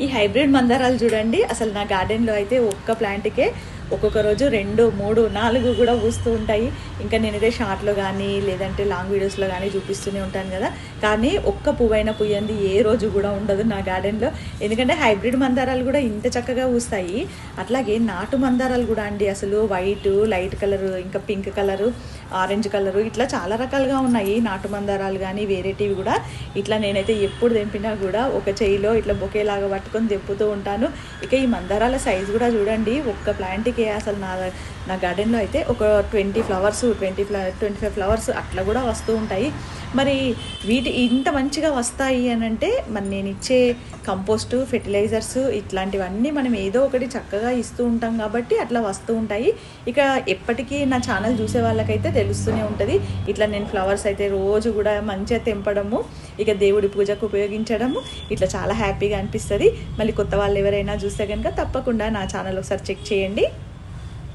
ఈ హైబ్రిడ్ మందారాలు చూడండి. అసలు నా గార్డెన్లో అయితే ఒక్క ప్లాంట్కే ఒక్కొక్క రోజు రెండు మూడు నాలుగు కూడా పూస్తూ ఉంటాయి. ఇంకా నేనైతే షార్ట్లో కానీ లేదంటే లాంగ్ వీడియోస్లో కానీ చూపిస్తూనే ఉంటాను కదా. కానీ ఒక్క పువ్వైన పుయ్యంది ఏ రోజు కూడా ఉండదు నా గార్డెన్లో. ఎందుకంటే హైబ్రిడ్ మందారాలు కూడా ఇంత చక్కగా పూస్తాయి. అట్లాగే నాటు మందారాలు కూడా అండి. అసలు వైట్ లైట్ కలర్ ఇంకా పింక్ కలరు ఆరెంజ్ కలరు ఇట్లా చాలా రకాలుగా ఉన్నాయి. నాటు మందారాలు కానీ వేరేటివి కూడా. ఇట్లా నేనైతే ఎప్పుడు తెంపినా కూడా ఒక చేయిలో ఇట్లా బొకేలాగా పట్టుకొని తెప్పుతూ ఉంటాను. ఇక ఈ మందారాల సైజు కూడా చూడండి ఒక్క ప్లాంట్కి అసలు నా నా గార్డెన్లో అయితే ఒక ట్వంటీ ఫ్లవర్స్ ట్వంటీ ఫ్ల ట్వంటీ ఫైవ్ ఫ్లవర్స్ అట్లా కూడా వస్తూ ఉంటాయి. మరి వీటి ఇంత మంచిగా వస్తాయి అని అంటే మరి నేను ఇచ్చే కంపోస్టు ఫెర్టిలైజర్స్ ఇట్లాంటివన్నీ మనం ఏదో ఒకటి చక్కగా ఇస్తూ ఉంటాం కాబట్టి అట్లా వస్తూ ఉంటాయి. ఇక ఎప్పటికీ నా ఛానల్ చూసే వాళ్ళకైతే తెలుస్తూనే ఉంటుంది. ఇట్లా నేను ఫ్లవర్స్ అయితే రోజు కూడా మంచిగా తెంపడము ఇక దేవుడి పూజకు ఉపయోగించడము ఇట్లా చాలా హ్యాపీగా అనిపిస్తుంది. మళ్ళీ కొత్త వాళ్ళు ఎవరైనా చూస్తే కనుక తప్పకుండా నా ఛానల్ ఒకసారి చెక్ చేయండి.